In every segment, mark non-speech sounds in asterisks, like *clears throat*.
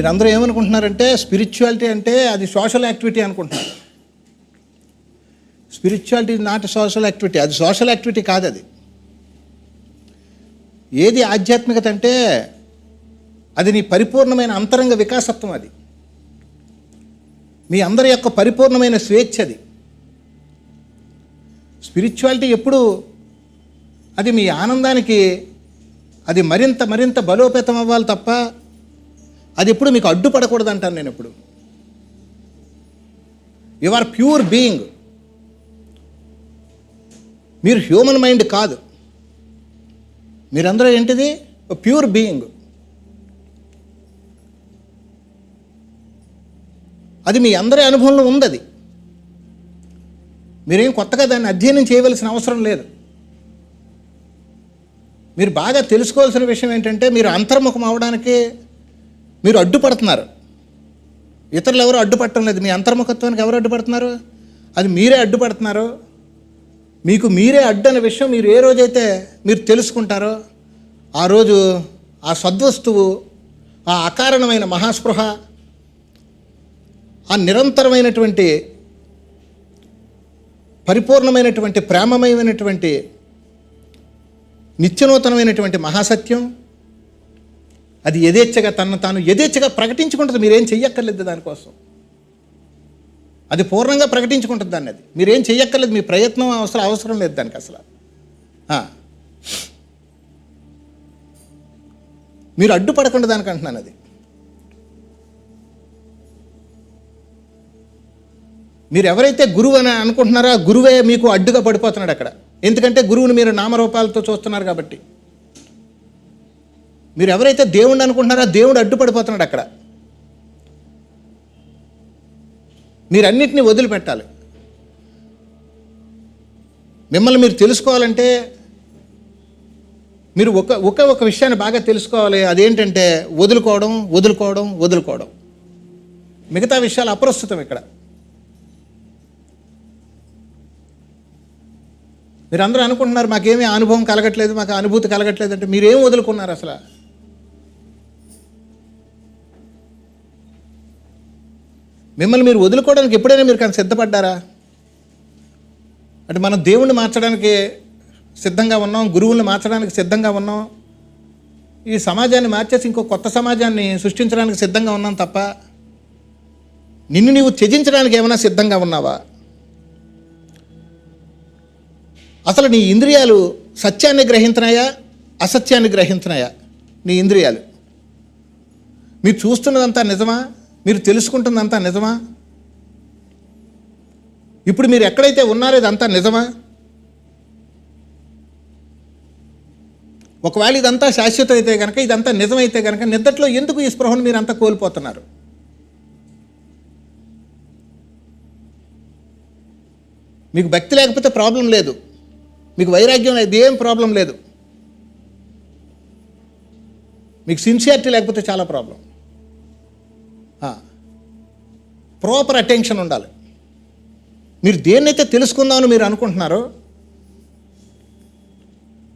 మీరందరూ ఏమనుకుంటున్నారంటే స్పిరిచువాలిటీ అంటే అది సోషల్ యాక్టివిటీ అనుకుంటున్నారు. స్పిరిచువాలిటీ నాట్ సోషల్ యాక్టివిటీ అది సోషల్ యాక్టివిటీ కాదు అది. ఏది ఆధ్యాత్మికత అంటే అది నీ పరిపూర్ణమైన అంతరంగ వికాసత్వం అది. మీ అందరి యొక్క పరిపూర్ణమైన స్వేచ్ఛ అది. స్పిరిచువాలిటీ ఎప్పుడు అది మీ ఆనందానికి అది మరింత మరింత బలోపేతం అవ్వాలి తప్ప అది ఎప్పుడు మీకు అడ్డుపడకూడదు అంటాను నేను ఎప్పుడు యు ఆర్ ప్యూర్ బీయింగ్ మీరు హ్యూమన్ మైండ్ కాదు. మీరందరూ ఏంటిది? ప్యూర్ బీయింగ్ అది మీ అందరి అనుభవంలో ఉంది అది మీరేం కొత్తగా దాన్ని అధ్యయనం చేయవలసిన అవసరం లేదు. మీరు బాగా తెలుసుకోవాల్సిన విషయం ఏంటంటే మీరు అంతర్ముఖం అవడానికి మీరు అడ్డుపడుతున్నారు. ఇతరులు ఎవరు అడ్డుపడటం లేదు. మీ అంతర్ముఖత్వానికి ఎవరు అడ్డుపడుతున్నారు? అది మీరే అడ్డుపడుతున్నారు. మీకు మీరే అడ్డు అనే విషయం మీరు ఏ రోజైతే మీరు తెలుసుకుంటారో ఆ రోజు ఆ సద్వస్తువు ఆ అకారణమైన మహాస్పృహ ఆ నిరంతరమైనటువంటి పరిపూర్ణమైనటువంటి ప్రేమమయమైనటువంటి నిత్యనూతనమైనటువంటి మహాసత్యం అది యథేచ్ఛగా తను తాను యథేచ్ఛగా ప్రకటించుకుంటుంది. మీరేం చెయ్యక్కర్లేదు దానికోసం. అది పూర్ణంగా ప్రకటించుకుంటుంది దాన్ని అది. మీరేం చెయ్యక్కర్లేదు. మీ ప్రయత్నం అవసరం అవసరం లేదు దానికి అసలు. మీరు అడ్డుపడకుండా దానికి అంటున్నాను అది. మీరు ఎవరైతే గురువు అని అనుకుంటున్నారో ఆ గురువే మీకు అడ్డుగా పడిపోతున్నాడు అక్కడ. ఎందుకంటే గురువుని మీరు నామరూపాలతో చూస్తున్నారు కాబట్టి. మీరు ఎవరైతే దేవుణ్ణి అనుకుంటున్నారో దేవుడు అడ్డుపడిపోతున్నాడు అక్కడ. మీరు వదిలిపెట్టాలి. మిమ్మల్ని మీరు తెలుసుకోవాలంటే మీరు ఒక ఒక ఒక విషయాన్ని బాగా తెలుసుకోవాలి. అదేంటంటే వదులుకోవడం వదులుకోవడం వదులుకోవడం. మిగతా విషయాలు అప్రస్తుతం ఇక్కడ. మీరు అందరూ అనుకుంటున్నారు మాకేమీ అనుభవం కలగట్లేదు మాకు అనుభూతి కలగట్లేదు అంటే మీరేం వదులుకున్నారు అసలు? మిమ్మల్ని మీరు వదులుకోవడానికి ఎప్పుడైనా మీరు కానీ సిద్ధపడ్డారా? అంటే మనం దేవుణ్ణి మార్చడానికి సిద్ధంగా ఉన్నాం గురువుల్ని మార్చడానికి సిద్ధంగా ఉన్నాం. ఈ సమాజాన్ని మార్చేసి ఇంకో కొత్త సమాజాన్ని సృష్టించడానికి సిద్ధంగా ఉన్నాం తప్ప నిన్ను నీవు త్యజించడానికి ఏమైనా సిద్ధంగా ఉన్నావా? అసలు నీ ఇంద్రియాలు సత్యాన్ని గ్రహించినాయా అసత్యాన్ని గ్రహించినాయా? నీ ఇంద్రియాలు. మీరు చూస్తున్నదంతా నిజమా? మీరు తెలుసుకుంటుందంతా నిజమా? ఇప్పుడు మీరు ఎక్కడైతే ఉన్నారో ఇదంతా నిజమా? ఒకవేళ ఇదంతా శాశ్వతం అయితే కనుక ఇదంతా నిజమైతే కనుక నిద్దట్లో ఎందుకు ఈ స్పృహను మీరు అంతా కోల్పోతున్నారు? మీకు భక్తి లేకపోతే ప్రాబ్లం లేదు. మీకు వైరాగ్యం లేదు ఏం ప్రాబ్లం లేదు. మీకు సిన్సియారిటీ లేకపోతే చాలా ప్రాబ్లం. ప్రాపర్ అటెన్షన్ ఉండాలి. మీరు దేన్నైతే తెలుసుకుందామని మీరు అనుకుంటున్నారో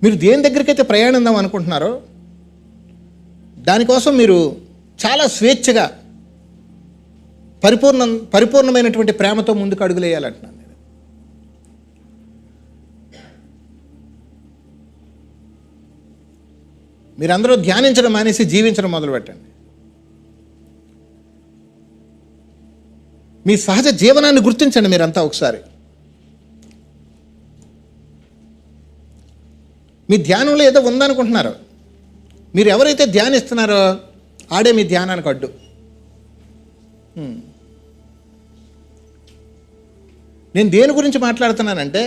మీరు దేని దగ్గరికైతే ప్రయాణిద్దాం అనుకుంటున్నారో దానికోసం మీరు చాలా స్వేచ్ఛగా పరిపూర్ణ పరిపూర్ణమైనటువంటి ప్రేమతో ముందుకు అడుగులేయాలంటున్నాను నేను. మీరందరూ ధ్యానించడం మానేసి జీవించడం మొదలుపెట్టండి. మీ సహజ జీవనాన్ని గుర్తించండి మీరంతా ఒకసారి. మీ ధ్యానంలో ఏదో ఉందనుకుంటున్నారు. మీరు ఎవరైతే ధ్యానిస్తున్నారో ఆడే మీ ధ్యానానికి అడ్డు. నేను దేని గురించి మాట్లాడుతున్నానంటే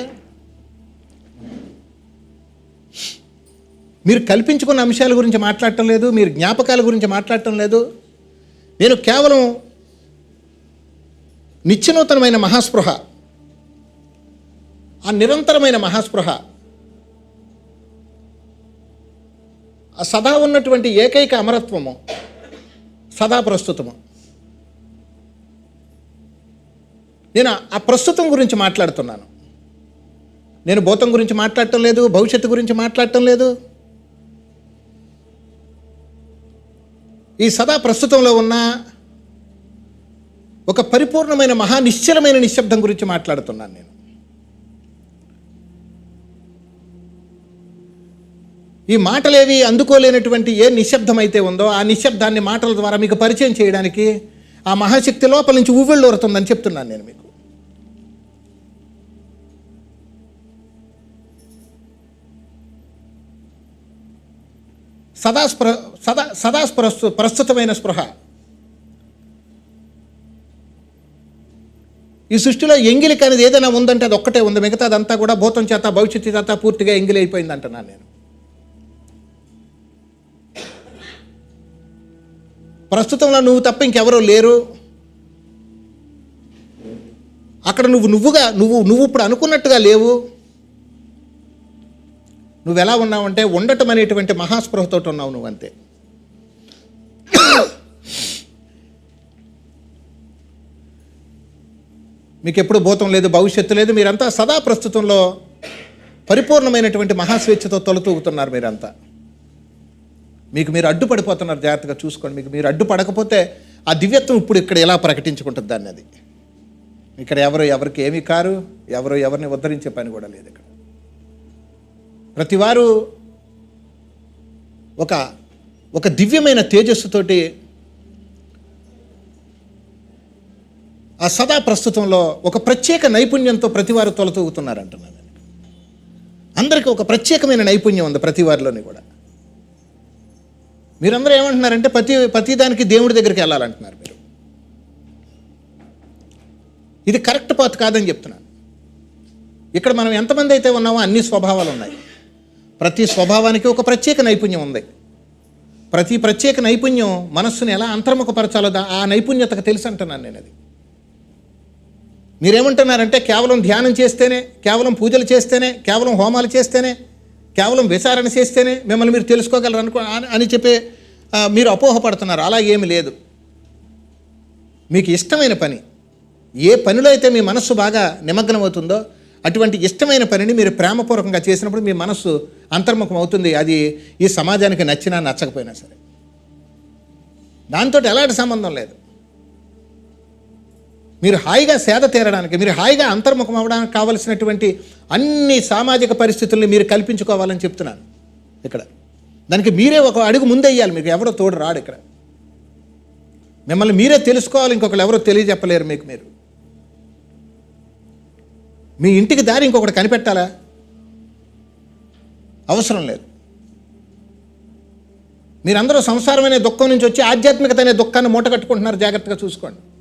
మీరు కల్పించుకున్న అంశాల గురించి మాట్లాడటం లేదు మీరు జ్ఞాపకాల గురించి మాట్లాడటం లేదు. నేను కేవలం నిత్యనూతనమైన మహాస్పృహ. ఆ నిరంతరమైన మహాస్పృహ. ఆ సదా ఉన్నటువంటి ఏకైక అమరత్వము సదా ప్రస్తుతము. నేను ఆ ప్రస్తుతం గురించి మాట్లాడుతున్నాను. నేను భూతం గురించి మాట్లాడటం లేదు భవిష్యత్తు గురించి మాట్లాడటం లేదు. ఈ సదా ప్రస్తుతంలో ఉన్న పరిపూర్ణమైన మహా నిశ్చలమైన నిశ్శబ్దం గురించి మాట్లాడుతున్నాను నేను. ఈ మాటలేవి అందుకోలేనటువంటి ఏ నిశ్శబ్దం అయితే ఉందో ఆ నిశ్శబ్దాన్ని మాటల ద్వారా మీకు పరిచయం చేయడానికి ఆ మహాశక్తి లోపల నుంచి ఊవిళ్ళూరుతుందని చెప్తున్నాను నేను మీకు. సదా స్పృ సదా సదా ప్రస్తు ప్రస్తుతమైన స్పృహ. ఈ సృష్టిలో ఎంగిలిక అనేది ఏదైనా ఉందంటే అది ఒక్కటే ఉంది. మిగతాదంతా కూడా భూతం చేత భవిష్యత్తు చేత పూర్తిగా ఎంగిలి అయిపోయింది అంటున్నాను నేను. ప్రస్తుతంలో నువ్వు తప్ప ఇంకెవరూ లేరు. అక్కడ నువ్వు నువ్వుగా నువ్వు నువ్వు ఇప్పుడు అనుకున్నట్టుగా లేవు. నువ్వు ఎలా ఉన్నావంటే ఉండటం అనేటువంటి మహాస్పృహతో ఉన్నావు నువ్వు మీకు ఎప్పుడు భూతం లేదు భవిష్యత్తు లేదు మీరంతా సదా ప్రస్తుతంలో పరిపూర్ణమైనటువంటి మహాస్వేచ్ఛతో తొలతూగుతున్నారు మీరంతా. మీకు మీరు అడ్డుపడిపోతున్నారు జాగ్రత్తగా చూసుకోండి. మీకు మీరు అడ్డుపడకపోతే ఆ దివ్యత్వం ఇప్పుడు ఇక్కడ ఎలా ప్రకటించుకుంటుంది దాన్ని అది? ఇక్కడ ఎవరు ఎవరికి ఏమీ కారు ఎవరు ఎవరిని ఉద్ధరించే పని కూడా లేదు ఇక్కడ. ప్రతివారు ఒక ఒక దివ్యమైన తేజస్సుతోటి ఆ సదా ప్రస్తుతంలో ఒక ప్రత్యేక నైపుణ్యంతో ప్రతివారు తొలతూగుతున్నారంటున్నాను అందరికీ ఒక ప్రత్యేకమైన నైపుణ్యం ఉంది ప్రతి వారిలోని కూడా. మీరందరూ ఏమంటున్నారంటే ప్రతి ప్రతి దానికి దేవుడి దగ్గరికి వెళ్ళాలంటున్నారు మీరు. ఇది కరెక్ట్ పాత్ కాదని చెప్తున్నాను. ఇక్కడ మనం ఎంతమంది అయితే ఉన్నామో అన్ని స్వభావాలు ఉన్నాయి. ప్రతి స్వభావానికి ఒక ప్రత్యేక నైపుణ్యం ఉంది. ప్రతి ప్రత్యేక నైపుణ్యం మనస్సుని ఎలా అంతర్ముఖపరచాలో ఆ నైపుణ్యతకు తెలుసు అంటున్నాను నేను అది మీరేమంటున్నారంటే కేవలం ధ్యానం చేస్తేనే కేవలం పూజలు చేస్తేనే కేవలం హోమాలు చేస్తేనే కేవలం విచారణ చేస్తేనే మిమ్మల్ని మీరు తెలుసుకోగలరు అనుకో అని- అని చెప్పి మీరు అపోహపడుతున్నారు. అలా ఏమి లేదు. మీకు ఇష్టమైన పని ఏ పనిలో అయితే మీ మనస్సు బాగా నిమగ్నం అవుతుందో అటువంటి ఇష్టమైన పనిని మీరు ప్రేమపూర్వకంగా చేసినప్పుడు మీ మనస్సు అంతర్ముఖం అవుతుంది. అది ఈ సమాజానికి నచ్చినా నచ్చకపోయినా సరే. దాంతో ఎలాంటి సంబంధం లేదు. మీరు హాయిగా సేద తీరడానికి మీరు హాయిగా అంతర్ముఖం అవ్వడానికి కావలసినటువంటి అన్ని సామాజిక పరిస్థితుల్ని మీరు కల్పించుకోవాలని చెప్తున్నాను ఇక్కడ. దానికి మీరే ఒక అడుగు ముందెయ్యాలి మీకు ఎవరో తోడు రాడు ఇక్కడ. మిమ్మల్ని మీరే తెలుసుకోవాలి ఇంకొకరు ఎవరో తెలియజెప్పలేరు మీకు మీరు. మీ ఇంటికి దారి ఇంకొకటి కనిపెట్టాలా? అవసరం లేదు. మీరందరూ సంసారం దుఃఖం నుంచి వచ్చి ఆధ్యాత్మికత అనే దుఃఖాన్ని మూట కట్టుకుంటున్నారు జాగ్రత్తగా చూసుకోండి.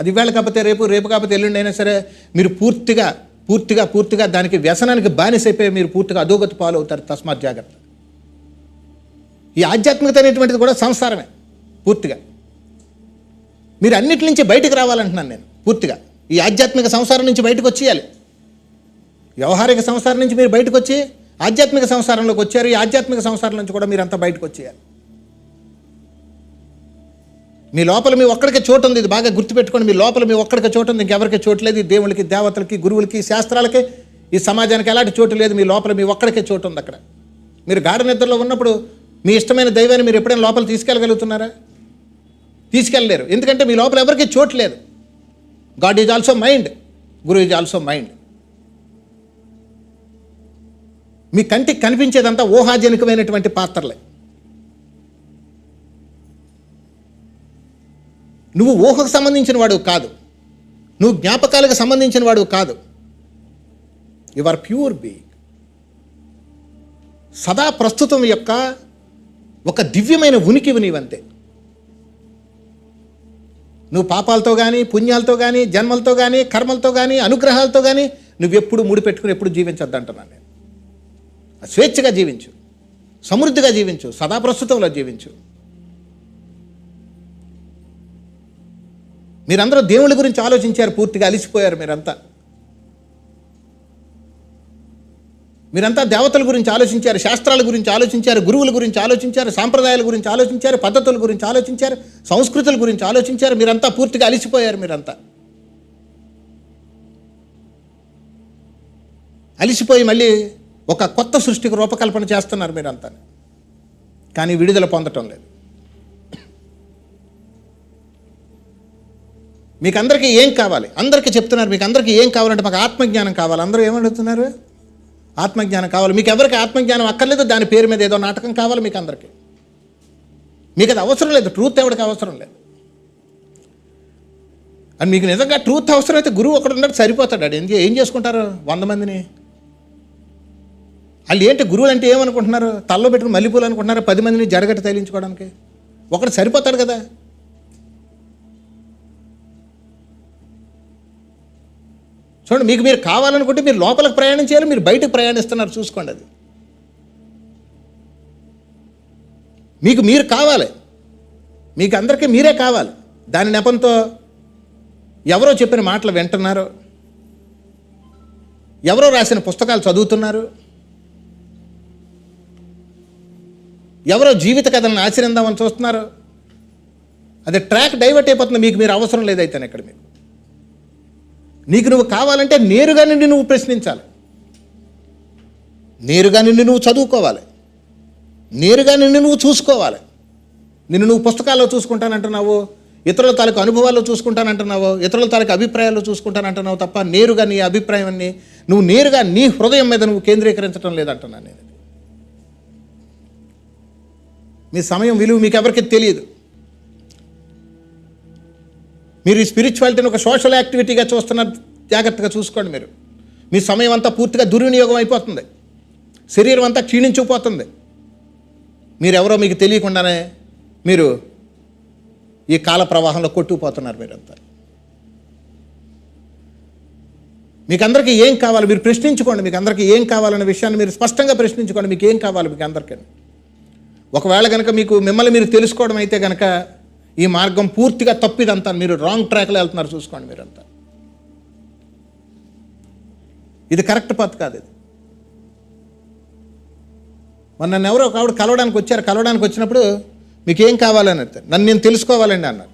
అది ఇవాళ కాకపోతే రేపు రేపు కాకపోతే ఎల్లుండి అయినా సరే మీరు పూర్తిగా పూర్తిగా పూర్తిగా దానికి వ్యసనానికి బానిసైపోయి మీరు పూర్తిగా అధోగతి పాలవుతారు. తస్మాత్ జాగ్రత్త. ఈ ఆధ్యాత్మికత అనేటువంటిది కూడా సంసారమే పూర్తిగా. మీరు అన్నిటి నుంచి బయటకు రావాలంటున్నాను నేను పూర్తిగా. ఈ ఆధ్యాత్మిక సంసారం నుంచి బయటకు వచ్చేయాలి. వ్యవహారిక సంసారం నుంచి మీరు బయటకు వచ్చి ఆధ్యాత్మిక సంసారంలోకి వచ్చారు. ఈ ఆధ్యాత్మిక సంసారం నుంచి కూడా మీరంతా బయటకు వచ్చేయాలి. మీ లోపల మీ ఒక్కడికే చోటు ఉంది ఇది బాగా గుర్తుపెట్టుకోండి. మీ లోపల మీ ఒక్కడికే చోటు ఉంది ఇంకెవరికి చోటు లేదు. ఈ దేవుళ్ళకి దేవతలకి గురువులకి శాస్త్రాలకి ఈ సమాజానికి ఎలాంటి చోటు లేదు. మీ లోపల మీ ఒక్కడికే చోటు ఉంది అక్కడ. మీరు గాఢ నిద్రలో ఉన్నప్పుడు మీ ఇష్టమైన దైవాన్ని మీరు ఎప్పుడైనా లోపల తీసుకెళ్ళగలుగుతున్నారా? తీసుకెళ్ళలేరు. ఎందుకంటే మీ లోపల ఎవరికి చోటు లేదు. God is also mind. Guru is also mind. మీ కంటికి కనిపించేదంతా ఊహాజనికమైనటువంటి పాత్రలే. నువ్వు ఊహకు సంబంధించిన వాడు కాదు. నువ్వు జ్ఞాపకాలకు సంబంధించిన వాడు కాదు. యు ఆర్ ప్యూర్ బీయింగ్ సదా ప్రస్తుతం యొక్క ఒక దివ్యమైన ఉనికి నీవంతే నువ్వు పాపాలతో కానీ పుణ్యాలతో కానీ జన్మలతో కానీ కర్మలతో కానీ అనుగ్రహాలతో కానీ నువ్వెప్పుడు ముడిపెట్టుకుని ఎప్పుడు జీవించొద్దు అంటున్నాను నేను. స్వేచ్ఛగా జీవించు. సమృద్ధిగా జీవించు. సదా ప్రస్తుతంలో జీవించు. మీరందరూ దేవుళ్ళ గురించి ఆలోచించారు పూర్తిగా అలిసిపోయారు మీరంతా. మీరంతా దేవతల గురించి ఆలోచించారు శాస్త్రాల గురించి ఆలోచించారు గురువుల గురించి ఆలోచించారు సాంప్రదాయాల గురించి ఆలోచించారు పద్ధతుల గురించి ఆలోచించారు సంస్కృతుల గురించి ఆలోచించారు మీరంతా పూర్తిగా అలిసిపోయారు మీరంతా. అలిసిపోయి మళ్ళీ ఒక కొత్త సృష్టికి రూపకల్పన చేస్తున్నారు మీరంతా. కానీ విడుదల పొందటం లేదు. మీకు అందరికీ ఏం కావాలి? అందరికీ చెప్తున్నారు మీకు అందరికీ ఏం కావాలంటే మాకు ఆత్మజ్ఞానం కావాలి. అందరూ ఏమడుగుతున్నారు? ఆత్మజ్ఞానం కావాలి. మీకు ఎవరికి ఆత్మజ్ఞానం అక్కర్లేదు దాని పేరు మీద ఏదో నాటకం కావాలి మీకు అందరికీ మీకు అది అవసరం లేదు ట్రూత్ ఎవరికి అవసరం లేదు. అండ్ మీకు నిజంగా ట్రూత్ అవసరం అయితే గురువు ఒకడు ఉన్నట్టు సరిపోతాడు. అది ఎందుకు ఏం చేసుకుంటారు వంద మందిని? వాళ్ళు ఏంటి గురువులు అంటే ఏమనుకుంటున్నారు? తల్లో పెట్టుకుని మల్లెపూలు అనుకుంటున్నారు? పది మందిని జరగట్టు తగిలించుకోవడానికి? ఒకడు సరిపోతాడు కదా? చూడండి మీకు మీరు కావాలనుకుంటే మీరు లోపలికి ప్రయాణం చేయాలి మీరు బయటకు ప్రయాణిస్తున్నారు చూసుకోండి అది. మీకు మీరు కావాలి. మీకు అందరికీ మీరే కావాలి. దాని నెపంతో ఎవరో చెప్పిన మాటలు వింటున్నారు? ఎవరో రాసిన పుస్తకాలు చదువుతున్నారు? ఎవరో జీవిత కథలను ఆశ్రయిందామని చూస్తున్నారు? అది ట్రాక్ డైవర్ట్ అయిపోతుంది మీకు మీరు అవసరం లేదైతే ఇక్కడ మీకు. నీకు నువ్వు కావాలంటే నేరుగా నిన్ను నువ్వు ప్రశ్నించాలి. నేరుగా నిన్ను నువ్వు చదువుకోవాలి. నేరుగా నిన్ను నువ్వు చూసుకోవాలి. నిన్ను నువ్వు పుస్తకాల్లో చూసుకుంటానంటున్నావు ఇతరుల తాలూకు అనుభవాల్లో చూసుకుంటానంటున్నావు ఇతరుల తాలూకు అభిప్రాయాల్లో చూసుకుంటానంటున్నావు తప్ప నేరుగా నీ అభిప్రాయాన్ని నువ్వు నేరుగా నీ హృదయం మీద నువ్వు కేంద్రీకరించడం లేదంటున్నాను నేను. మీ సమయం విలువ మీకు ఎవరికి తెలియదు. మీరు ఈ స్పిరిచువాలిటీని ఒక సోషల్ యాక్టివిటీగా చూస్తున్నారు జాగ్రత్తగా చూసుకోండి మీరు. మీ సమయం అంతా పూర్తిగా దుర్వినియోగం అయిపోతుంది. శరీరం అంతా క్షీణించుకుపోతుంది మీరెవరో మీకు తెలియకుండానే మీరు ఈ కాల ప్రవాహంలో కొట్టుకుపోతున్నారు మీరంతా. మీకు అందరికీ ఏం కావాలి? మీరు ప్రశ్నించుకోండి. మీకు అందరికీ ఏం కావాలనే విషయాన్ని మీరు స్పష్టంగా ప్రశ్నించుకోండి. మీకు ఏం కావాలి? మీకు అందరికీ ఒకవేళ కనుక మీకు మిమ్మల్ని మీరు తెలుసుకోవడం అయితే కనుక ఈ మార్గం పూర్తిగా తప్పిదంతా మీరు రాంగ్ ట్రాక్లో వెళ్తున్నారు చూసుకోండి మీరంతా. ఇది కరెక్ట్ పత్ కాదు ఇది. మొన్న నన్ను ఎవరో ఒక ఆవిడ కలవడానికి వచ్చారు. కలవడానికి వచ్చినప్పుడు మీకేం కావాలని అడిగారు. నన్ను నేను తెలుసుకోవాలండి అన్నారు.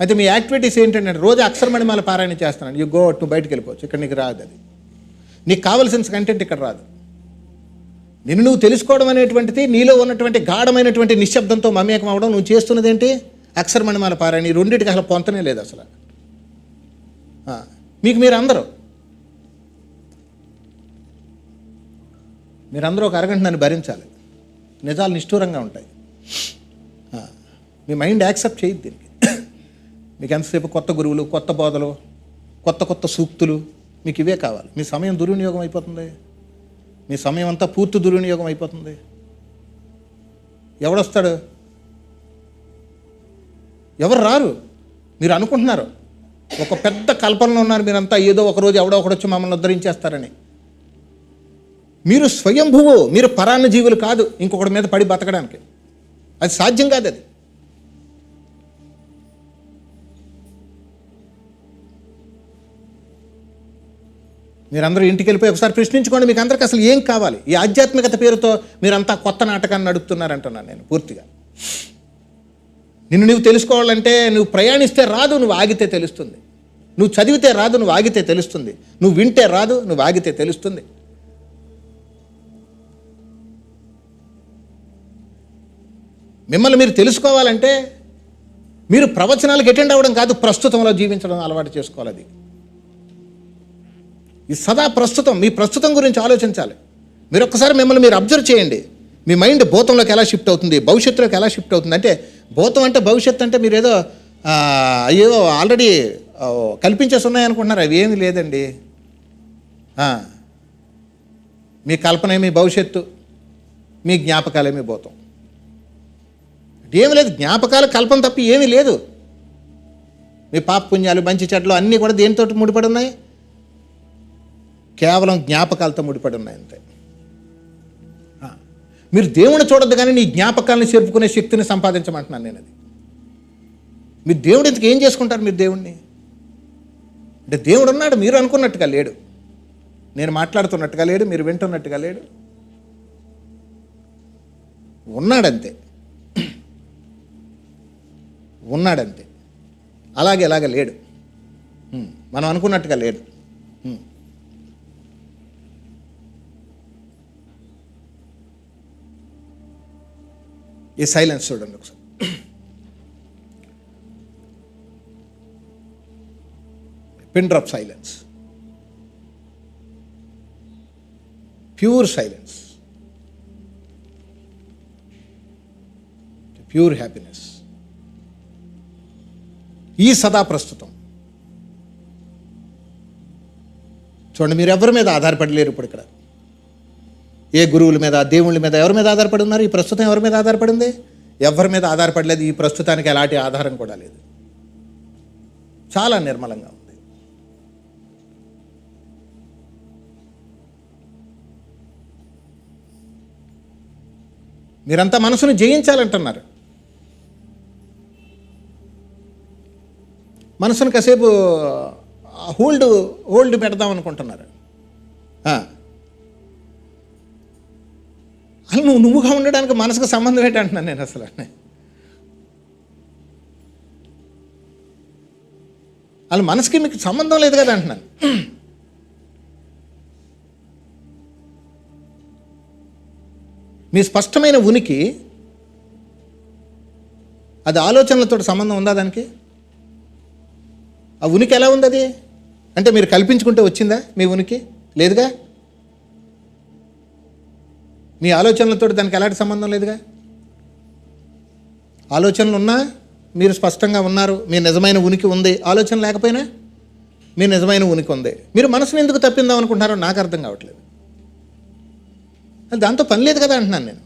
అయితే మీ యాక్టివిటీస్ ఏంటంటే రోజు అక్షరమణిమాల మళ్ళీ పారాయణ చేస్తున్నాను. యూ గో నువ్వు బయటకు వెళ్ళిపోవచ్చు. ఇక్కడ నీకు రాదు అది. నీకు కావాల్సిన కంటెంట్ ఇక్కడ రాదు. నిన్ను నువ్వు తెలుసుకోవడం అనేటువంటిది నీలో ఉన్నటువంటి గాఢమైనటువంటి నిశ్శబ్దంతో మమేకం అవడం నువ్వు చేస్తున్నది ఏంటి అక్షరమణిమాల పారాయణ ఈ రెండింటికి అసలు పొంతనే లేదు అసలు. మీకు మీరు అందరూ మీరందరూ ఒక అరగంట నన్ను భరించాలి. నిజాలు నిష్ఠూరంగా ఉంటాయి. మీ మైండ్ యాక్సెప్ట్ చేయదు దీనికి. మీకు ఎంతసేపు కొత్త గురువులు కొత్త బోధలు కొత్త కొత్త సూక్తులు మీకు ఇవే కావాలి. మీ సమయం దుర్వినియోగం అయిపోతుంది. మీ సమయం అంతా పూర్తి దుర్వినియోగం అయిపోతుంది. ఎవడొస్తాడు? ఎవరు రారు? మీరు అనుకుంటున్నారు. ఒక పెద్ద కల్పనలో ఉన్నారు మీరంతా ఏదో ఒకరోజు ఎవడో ఒకడు వచ్చి మమ్మల్ని ఉద్ధరించేస్తారని. మీరు స్వయంభువు మీరు పరాన్న జీవులు కాదు ఇంకొకటి మీద పడి బతకడానికి. అది సాధ్యం కాదు అది. మీరందరూ ఇంటికి వెళ్ళిపోయి ఒకసారి ప్రశ్నించుకోండి మీకు అందరికి అసలు ఏం కావాలి? ఈ ఆధ్యాత్మికత పేరుతో మీరంతా కొత్త నాటకాన్ని నడుపుతున్నారంటున్నాను నేను పూర్తిగా. నిన్ను నువ్వు తెలుసుకోవాలంటే నువ్వు ప్రయాణిస్తే రాదు నువ్వు ఆగితే తెలుస్తుంది. నువ్వు చదివితే రాదు నువ్వు ఆగితే తెలుస్తుంది. నువ్వు వింటే రాదు నువ్వు ఆగితే తెలుస్తుంది. మిమ్మల్ని మీరు తెలుసుకోవాలంటే మీరు ప్రవచనాలకు అటెండ్ అవ్వడం కాదు ప్రస్తుతంలో జీవించడం అలవాటు చేసుకోవాలి అది. ఈ సదా ప్రస్తుతం మీ ప్రస్తుతం గురించి ఆలోచించాలి. మీరు ఒక్కసారి మిమ్మల్ని మీరు అబ్జర్వ్ చేయండి. మీ మైండ్ భూతంలోకి ఎలా షిఫ్ట్ అవుతుంది భవిష్యత్తులోకి ఎలా షిఫ్ట్ అవుతుంది అంటే భూతం అంటే భవిష్యత్తు అంటే మీరు ఏదో అయ్యో ఆల్రెడీ కల్పించేస్తున్నాయి కల్పించేసి ఉన్నాయనుకుంటున్నారు. అవి ఏమీ లేదండి. మీ కల్పన మీ భవిష్యత్తు మీ జ్ఞాపకాలే మీ భూతం. ఏమి లేదు జ్ఞాపకాలు కల్పన తప్పి ఏమీ లేదు. మీ పాప పుణ్యాలు మంచి చెడ్లు అన్నీ కూడా దేనితో ముడిపడి ఉన్నాయి? కేవలం జ్ఞాపకాలతో ముడిపడి ఉన్నాయి అంతే. మీరు దేవుని చూడద్దు కానీ నీ జ్ఞాపకాలను చెరుపుకునే శక్తిని సంపాదించమంటున్నాను నేను అది. మీరు దేవుడు ఇంతకు ఏం చేసుకుంటారు మీరు దేవుణ్ణి? అంటే దేవుడు ఉన్నాడు మీరు అనుకున్నట్టుగా లేడు. నేను మాట్లాడుతున్నట్టుగా లేడు మీరు వింటున్నట్టుగా లేడు. ఉన్నాడంతే. ఉన్నాడంతే. అలాగే అలాగే లేడు. మనం అనుకున్నట్టుగా లేడు. ఈ సైలెన్స్ చూడండి ఒకసారి. Pin drop silence pure silence pure happiness ఈ సదా ప్రస్తుతం చూడండి మీరు ఎవరి మీద ఆధారపడలేరు ఇప్పుడు ఇక్కడ ఏ గురువుల మీద దేవుళ్ళ మీద ఎవరి మీద ఆధారపడి ఉన్నారు? ఈ ప్రస్తుతం ఎవరి మీద ఆధారపడింది? ఎవరి మీద ఆధారపడలేదు. ఈ ప్రస్తుతానికి ఎలాంటి ఆధారం కూడా లేదు. చాలా నిర్మలంగా ఉంది. మీరంతా మనసును జయించాలంటున్నారు. మనసును కాసేపు హోల్డ్ హోల్డ్ పెడదాం అనుకుంటున్నారు. నువ్వు నువ్వుగా ఉండడానికి మనసుకు సంబంధం ఏంటంటున్నాను నేను అసలు. అసలు మనసుకి మీకు సంబంధం లేదు కదా అంటున్నాను. మీ స్పష్టమైన ఉనికి అది ఆలోచనలతో సంబంధం ఉందా దానికి? ఆ ఉనికి ఎలా ఉంది అది? అంటే మీరు కల్పించుకుంటే వచ్చిందా మీ ఉనికి? లేదుగా? మీ ఆలోచనలతో దానికి ఎలాంటి సంబంధం లేదుగా? ఆలోచనలు ఉన్నా మీరు స్పష్టంగా ఉన్నారు మీ నిజమైన ఉనికి ఉంది. ఆలోచన లేకపోయినా మీ నిజమైన ఉనికి ఉంది. మీరు మనసుని ఎందుకు తప్పిందాం అనుకుంటున్నారో నాకు అర్థం కావట్లేదు. దాంతో పని లేదు కదా అంటున్నాను నేను.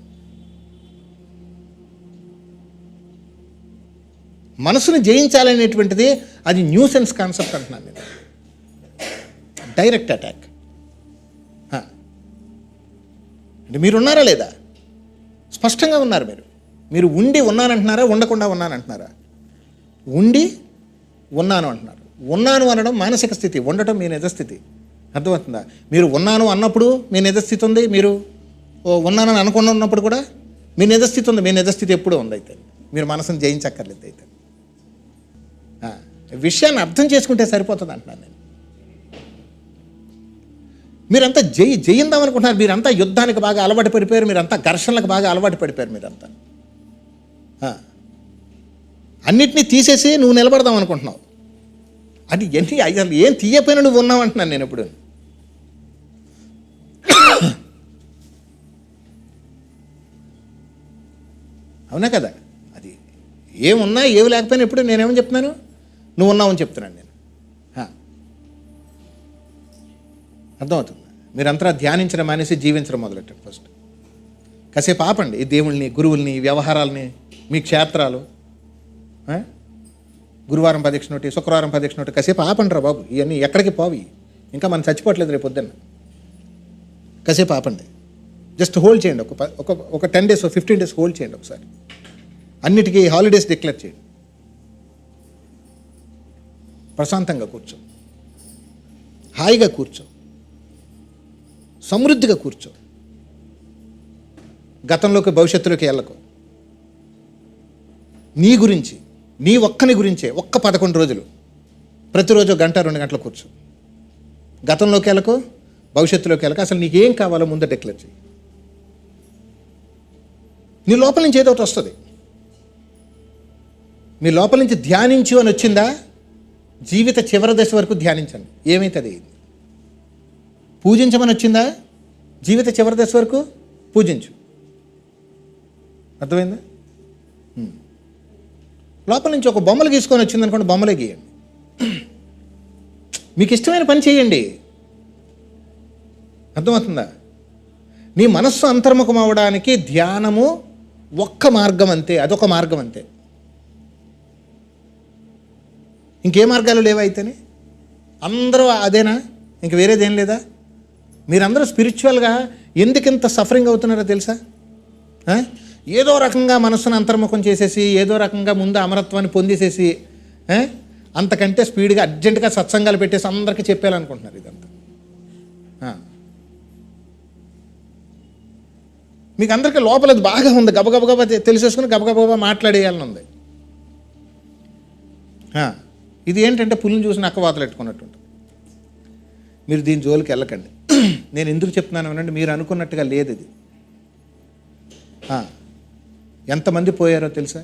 మనసుని జయించాలనేటువంటిది అది న్యూసెన్స్ కాన్సెప్ట్ అంటున్నాను నేను. Direct attack. అంటే మీరు ఉన్నారా లేదా? స్పష్టంగా ఉన్నారు మీరు. మీరు ఉండి ఉన్నానంటున్నారా ఉండకుండా ఉన్నానంటున్నారా? ఉండి ఉన్నాను అంటున్నారు. ఉన్నాను అనడం మానసిక స్థితి ఉండటం మీ నిజస్థితి. అర్థమవుతుందా? మీరు ఉన్నాను అన్నప్పుడు మీ నిజస్థితి ఉంది మీరు ఓ ఉన్నానని అనుకున్న ఉన్నప్పుడు కూడా మీ నిజస్థితి ఉంది మీ నిజస్థితి ఎప్పుడూ ఉంది అయితే. మీరు మనసును జయించక్కర్లేదు అయితే. విషయాన్ని అర్థం చేసుకుంటే సరిపోతుంది అంటున్నాను నేను. మీరంతా జయి జయిందాం అనుకుంటున్నారు. మీరంతా యుద్ధానికి బాగా అలవాటు పడిపోయారు. మీరంతా ఘర్షణలకు బాగా అలవాటు పడిపోయారు మీరంతా. అన్నిటినీ తీసేసి నువ్వు నిలబడదాం అనుకుంటున్నావు. అది ఎన్ని అసలు ఏం తీయపోయినా నువ్వు ఉన్నావు అంటున్నాను నేను ఇప్పుడు. అవునా కదా? అది ఏమున్నా ఏమి లేకపోయినా ఇప్పుడు నేనేమని చెప్తున్నాను? నువ్వు ఉన్నావని చెప్తున్నాను నేను. అర్థమవుతుంది. మీరంతా ధ్యానించడం మానేసి జీవించడం మొదలెట్టండి ఫస్ట్. కాసేపు ఆపండి ఈ దేవుల్ని గురువుల్ని వ్యవహారాలని మీ క్షేత్రాలు. గురువారం ప్రదక్షిణ ఒకటి శుక్రవారం ప్రదక్షిణ ఒకటి కాసేపు ఆపండి రా బాబు ఇవన్నీ ఎక్కడికి పోవి. ఇంకా మనం చచ్చిపోవట్లేదు రేపు పొద్దున్న. కాసేపు ఆపండి. జస్ట్ హోల్డ్ చేయండి ఒక ప- ఒక ఒక ten days fifteen days hold చేయండి ఒకసారి. అన్నిటికీ హాలిడేస్ డిక్లేర్ చేయండి. ప్రశాంతంగా కూర్చో. హాయిగా కూర్చో. సమృద్ధిగా కూర్చో. గతంలోకి భవిష్యత్తులోకి వెళ్ళకు. నీ గురించి నీ ఒక్కని గురించే ఒక్క పదకొండు రోజులు. ప్రతిరోజు గంట రెండు గంటలు కూర్చో. గతంలోకి వెళ్ళకు భవిష్యత్తులోకి వెళ్ళక. అసలు నీకేం కావాలో ముందు డిక్లేర్ చేయి నీ లోపల నుంచి ఏదో ఒకటి వస్తుంది. మీ లోపల నుంచి ధ్యానించు అని వచ్చిందా? జీవిత చివరి దశ వరకు ధ్యానించండి. ఏమైతుంది పూజించమని వచ్చిందా? జీవిత చివరి దశ వరకు పూజించు. అర్థమైందా? లోపల నుంచి ఒక బొమ్మలు గీసుకొని వచ్చింది అనుకోండి బొమ్మలే గీయండి. *clears throat* మీకు ఇష్టమైన పని చేయండి. అర్థమవుతుందా? నీ మనస్సు అంతర్ముఖం అవ్వడానికి ధ్యానము ఒక్క మార్గం అంతే అదొక మార్గం అంతే. ఇంకే మార్గాలు లేవైతేనే అందరూ అదేనా? ఇంక వేరేదేం లేదా? మీరందరూ స్పిరిచువల్గా ఎందుకింత సఫరింగ్ అవుతున్నారో తెలుసా? ఏదో రకంగా మనస్సును అంతర్ముఖం చేసేసి ఏదో రకంగా ముందు అమరత్వాన్ని పొందేసేసి అంతకంటే స్పీడ్గా అర్జెంటుగా సత్సంగాలు పెట్టేసి అందరికీ చెప్పాలనుకుంటున్నారు ఇదంతా. మీకు అందరికీ లోపల అది బాగా ఉంది. గబగబగబ తెలిసేసుకుని గబగబగబా మాట్లాడేయాలని ఉంది ఇది ఏంటంటే పుల్ని చూసి నక్క వాతలు పెట్టుకున్నట్టు మీరు దీని జోలికి వెళ్ళకండి. *clears throat* నేను ఎందుకు చెప్తున్నాను అనండి మీరు అనుకున్నట్టుగా లేదు ఇది. ఎంతమంది పోయారో తెలుసా?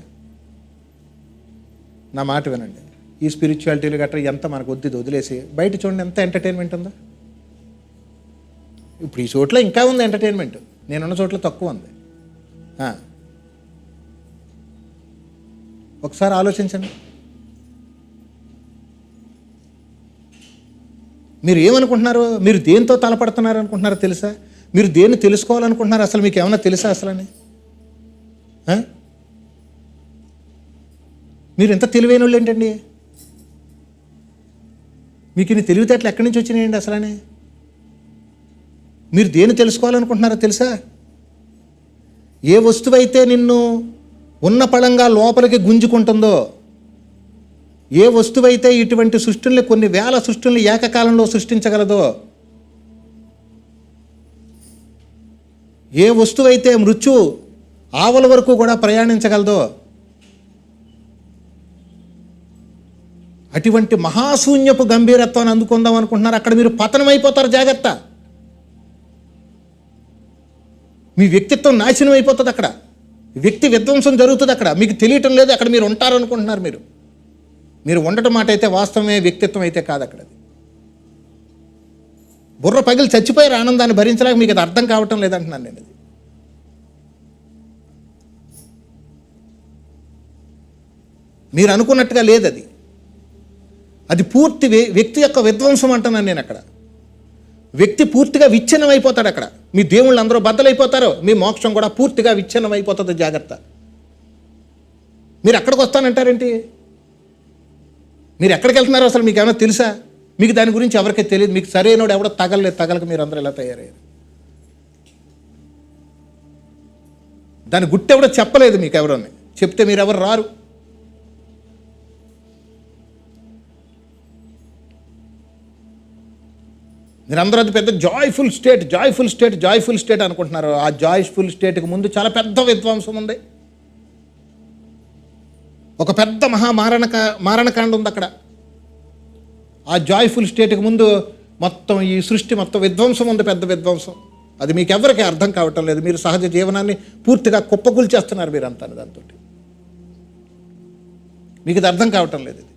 నా మాట వినండి. ఈ స్పిరిచువాలిటీలు గట్రా ఎంత మనకు వద్దు ఇది వదిలేసి బయట చూడండి ఎంత ఎంటర్టైన్మెంట్ ఉందో. ఇప్పుడు ఈ చోట్ల ఇంకా ఉంది ఎంటర్టైన్మెంట్ నేనున్న చోట్ల తక్కువ ఉంది. ఒకసారి ఆలోచించండి. మీరు ఏమనుకుంటున్నారు? మీరు దేంతో తలపడుతున్నారు అనుకుంటున్నారో తెలుసా? మీరు దేన్ని తెలుసుకోవాలనుకుంటున్నారు అసలు మీకు ఏమైనా తెలుసా అసలని? మీరు ఎంత తెలివైన వాళ్ళు ఏంటండి? మీకు ఇన్ని తెలివితేటలు ఎక్కడి నుంచి వచ్చినాయండి అసలని? మీరు దేన్ని తెలుసుకోవాలనుకుంటున్నారో తెలుసా? ఏ వస్తువైతే నిన్ను ఉన్న పళంగా లోపలికి గుంజుకుంటుందో ఏ వస్తువైతే ఇటువంటి సృష్టిని కొన్ని వేల సృష్టిని ఏకకాలంలో సృష్టించగలదో ఏ వస్తువైతే మృత్యు ఆవల వరకు కూడా ప్రయాణించగలదో అటువంటి మహాశూన్యపు గంభీరత్వాన్ని అందుకుందాం అనుకుంటున్నారు. అక్కడ మీరు పతనమైపోతారు జాగ్రత్త. మీ వ్యక్తిత్వం నాశనం అయిపోతుంది అక్కడ. వ్యక్తి విధ్వంసం జరుగుతుంది అక్కడ. మీకు తెలియటం లేదు అక్కడ మీరు ఉంటారు అనుకుంటున్నారు మీరు. మీరు ఉండటం మాట అయితే వాస్తవమే వ్యక్తిత్వం అయితే కాదు అక్కడ అది బుర్ర పగిలి చచ్చిపోయారు ఆనందాన్ని భరించలేక మీకు అది అర్థం కావటం లేదంటున్నాను నేను అది. మీరు అనుకున్నట్టుగా లేదు అది అది పూర్తి వ్యక్తి యొక్క విధ్వంసం అంటున్నాను నేను అక్కడ. వ్యక్తి పూర్తిగా విచ్ఛిన్నం అయిపోతాడు అక్కడ. మీ దేవుళ్ళు అందరూ బద్దలైపోతారు మీ మోక్షం కూడా పూర్తిగా విచ్ఛిన్నం అయిపోతుంది జాగ్రత్త. మీరు అక్కడికి వస్తానంటారేంటి? మీరు ఎక్కడికి వెళ్తున్నారో అసలు మీకు ఏమైనా తెలుసా? మీకు దాని గురించి ఎవరికీ తెలియదు. మీకు సరైనోడు ఎవడో తగలలేదు తగలక మీరు అందరూ ఎలా తయారయ్యారు? దాని గుట్టు ఎవడో చెప్పలేదు మీకు ఎవరోని. చెప్తే మీరు ఎవరు రారు? మీరందరూ అది పెద్ద joyful state joyful state joyful state అనుకుంటున్నారు. ఆ జాయ్ఫుల్ స్టేట్కి ముందు చాలా పెద్ద విధ్వంసం ఉంది. ఒక పెద్ద మహా మారణక మారణకాండ ఉంది అక్కడ. ఆ జాయ్ఫుల్ స్టేట్కి ముందు మొత్తం ఈ సృష్టి మొత్తం విధ్వంసం ఉంది పెద్ద విధ్వంసం. అది మీకు ఎవరికి అర్థం కావటం లేదు. మీరు సహజ జీవనాన్ని పూర్తిగా కుప్పకూల్చేస్తున్నారు మీరంతా దాంతో మీకు ఇది అర్థం కావటం లేదు ఇది.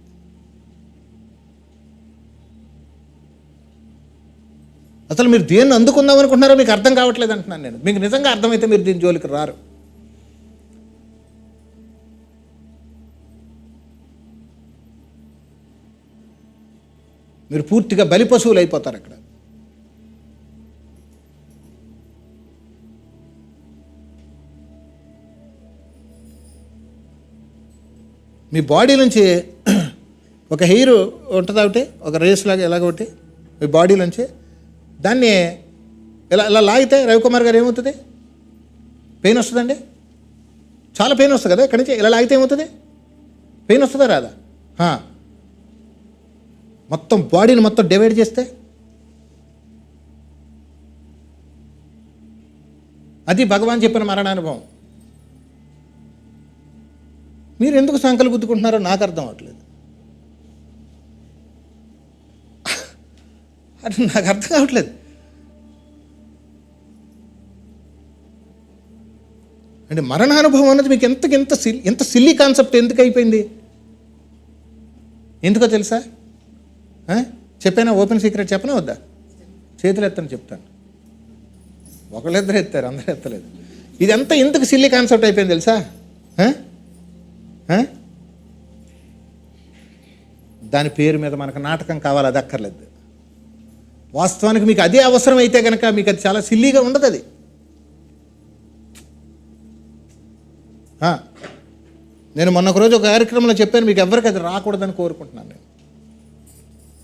అసలు మీరు దేన్ని అందుకుందాం అనుకుంటున్నారో మీకు అర్థం కావట్లేదు అంటున్నాను నేను. మీకు నిజంగా అర్థమైతే మీరు దీని జోలికి రారు. మీరు పూర్తిగా బలి పశువులు అయిపోతారు అక్కడ. మీ బాడీ నుంచి *clears throat* ఒక హెయిర్ ఉంటుంది ఒకటి? ఒక రేస్ లాగా ఎలాగ ఒకటి? మీ బాడీ నుంచి దాన్ని ఇలా ఇలా లాగితే రవికుమార్ గారు ఏమవుతుంది? పెయిన్ వస్తుందండి? చాలా పెయిన్ వస్తుంది కదా ఇక్కడి నుంచి ఇలా లాగితే ఏమవుతుంది? పెయిన్ వస్తుందా రాదా? మొత్తం బాడీని మొత్తం డివైడ్ చేస్తే? అది భగవాన్ చెప్పిన మరణానుభవం. మీరు ఎందుకు సంకలు గుద్దుకుంటున్నారో నాకు అర్థం అవట్లేదు. అది నాకు అర్థం కావట్లేదు. అంటే మరణానుభవం అన్నది మీకు ఎంత ఎంత సిల్ ఎంత సిల్లీ కాన్సెప్ట్ ఎందుకు అయిపోయింది ఎందుకో తెలుసా? చెప్పానా? ఓపెన్ సీక్రెట్ చెప్పనా వద్దా? చేతులు ఎత్తని చెప్తాను. ఒకళ్ళిద్దరు ఎత్తారు అందరూ ఎత్తలేదు. ఇదంతా ఎందుకు సిల్లీ కాన్సెప్ట్ అయిపోయింది తెలుసా? దాని పేరు మీద మనకు నాటకం కావాలి అది అక్కర్లేదు. వాస్తవానికి మీకు అదే అవసరం అయితే కనుక మీకు అది చాలా సిల్లీగా ఉండదు అది. నేను మొన్న ఒక రోజు ఒక కార్యక్రమంలో చెప్పాను మీకు ఎవరికి అది రాకూడదని కోరుకుంటున్నాను నేను.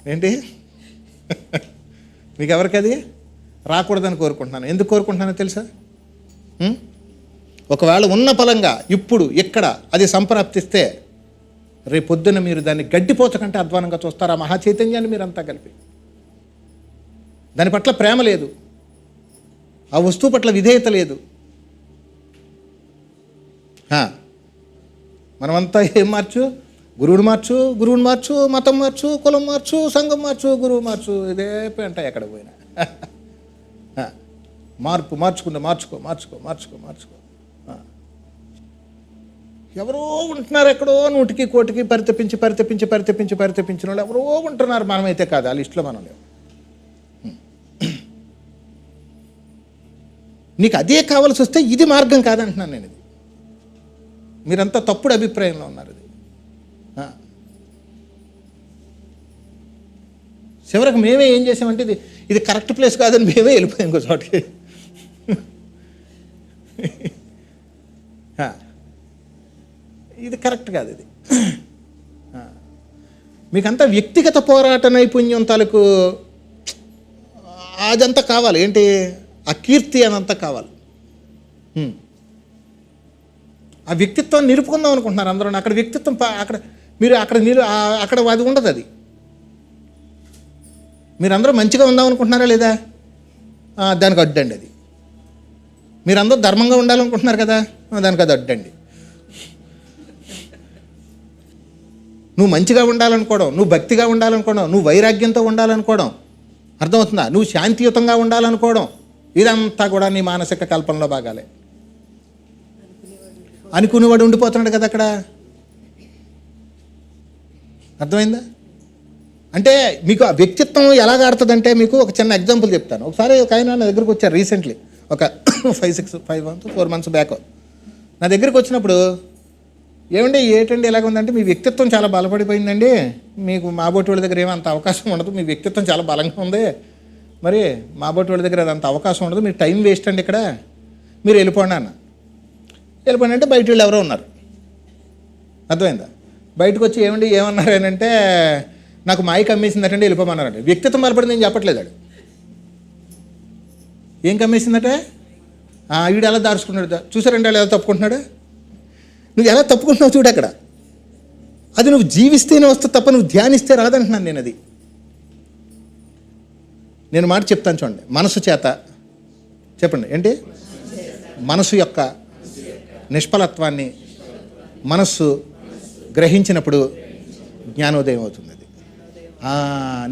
ఏంటి? *laughs* మీకు ఎవరికి అది? రాకూడదని కోరుకుంటున్నాను. ఎందుకు కోరుకుంటున్నానో తెలుసా? ఒకవేళ ఉన్న ఫలంగా ఇప్పుడు ఇక్కడ అది సంప్రాప్తిస్తే రేపు మీరు దాన్ని గడ్డిపోచకంటే అధ్వానంగా చూస్తారు? ఆ మహా చైతన్యాన్ని మీరంతా కలిపి. దాని పట్ల ప్రేమ లేదు. ఆ వస్తువు పట్ల విధేయత లేదు. మనమంతా ఏం మార్చు? గురువుని మార్చు గురువుని మార్చు మతం మార్చు కులం మార్చు సంఘం మార్చు గురువు మార్చు ఇదే పెంట ఎక్కడ పోయినా. *laughs* మార్పు మార్చుకుంటే మార్చుకో మార్చుకో మార్చుకో మార్చుకో. ఎవరో ఉంటున్నారు ఎక్కడో నూటికి కోటికి పరితపించి పరితపించి పరితపించి పరితపించిన వాళ్ళు ఎవరో ఉంటున్నారు. మనమైతే కాదు ఆ లిస్టులో మనం లేవు. నీకు అదే కావాల్సి వస్తే ఇది మార్గం కాదంటున్నాను నేను ఇది. మీరంతా తప్పుడు అభిప్రాయంలో ఉన్నారు ఇది. చివరికి మేమే ఏం చేసామంటే ఇది ఇది కరెక్ట్ ప్లేస్ కాదని మేమే వెళ్ళిపోయాం ఇంకో చోటకి. ఇది కరెక్ట్ కాదు ఇది. మీకంతా వ్యక్తిగత పోరాట నైపుణ్యం తాలూకు అదంతా కావాలి. ఏంటి? ఆ కీర్తి అదంతా కావాలి. ఆ వ్యక్తిత్వం నిలుపుకుందాం అనుకుంటున్నారు అందరూ. అక్కడ వ్యక్తిత్వం పా- అక్కడ మీరు అక్కడ నీళ్ళు అక్కడ అది ఉండదు అది. మీరందరూ మంచిగా ఉందాం అనుకుంటున్నారా లేదా? దానికి అడ్డండి అది. మీరందరూ ధర్మంగా ఉండాలనుకుంటున్నారు కదా? దానికి అది అడ్డండి. నువ్వు మంచిగా ఉండాలనుకోవడం నువ్వు భక్తిగా ఉండాలనుకోవడం నువ్వు వైరాగ్యంతో ఉండాలనుకోవడం అర్థమవుతుందా? నువ్వు శాంతియుతంగా ఉండాలనుకోవడం ఇదంతా కూడా నీ మానసిక కల్పనలో భాగాలే. అనుకునేవాడు ఉండిపోతున్నాడు కదా అక్కడ? అర్థమైందా? అంటే మీకు ఆ వ్యక్తిత్వం ఎలా ఆడుతుందంటే మీకు ఒక చిన్న ఎగ్జాంపుల్ చెప్తాను. ఒకసారి ఒక ఆయన నా దగ్గరకు వచ్చారు రీసెంట్లీ ఒక five six five months four months back నా దగ్గరికి వచ్చినప్పుడు ఏమండి ఏటండి ఎలాగ ఉందంటే మీ వ్యక్తిత్వం చాలా బలపడిపోయిందండి. మీకు మా బోటి వాళ్ళ దగ్గర ఏమంత అవకాశం ఉండదు. మీ వ్యక్తిత్వం చాలా బలంగా ఉంది. మరి మా బోటి వాళ్ళ దగ్గర అంత అవకాశం ఉండదు. మీరు టైం వేస్ట్ అండి ఇక్కడ. మీరు వెళ్ళిపోండి అన్న. వెళ్ళిపోండి అంటే బయట వాళ్ళు ఎవరో ఉన్నారు. అర్థమైందా? బయటకు వచ్చి ఏమండి ఏమన్నారు అని అంటే నాకు మాయ కమ్మేసిందటండి వెళ్ళిపోమన్నారండి వ్యక్తిత్వం బలపడింది నేను చెప్పట్లేదు ఏం కమ్మేసిందటే? వీడు ఎలా దాచుకున్నాడు? చూసారండి వాళ్ళు ఎలా తప్పుకుంటున్నాడు? నువ్వు ఎలా తప్పుకుంటున్నావు చూడు అక్కడ. అది నువ్వు జీవిస్తేనే వస్తుంది తప్ప నువ్వు ధ్యానిస్తే రాదంటున్నాను నేను అది. నేను మాట చెప్తాను చూడండి. మనసు చేత చెప్పండి ఏంటి? మనసు యొక్క నిష్ఫలత్వాన్ని మనస్సు గ్రహించినప్పుడు జ్ఞానోదయం అవుతుంది అది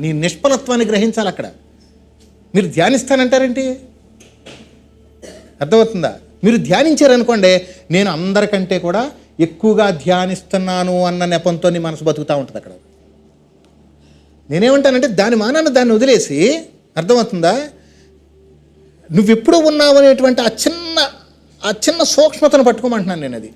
నీ నిష్ఫలత్వాన్ని గ్రహించాలి అక్కడ. మీరు ధ్యానిస్తానంటారేంటి? అర్థమవుతుందా? మీరు ధ్యానించారనుకోండి నేను అందరికంటే కూడా ఎక్కువగా ధ్యానిస్తున్నాను అన్న నెపంతో నీ మనసు బతుకుతూ ఉంటుంది అక్కడ. నేనేమంటానంటే దాని మానాన్ని దాన్ని వదిలేసి అర్థమవుతుందా? నువ్వెప్పుడు ఉన్నావు అనేటువంటి ఆ చిన్న ఆ చిన్న సూక్ష్మతను పట్టుకోమంటున్నాను నేను అది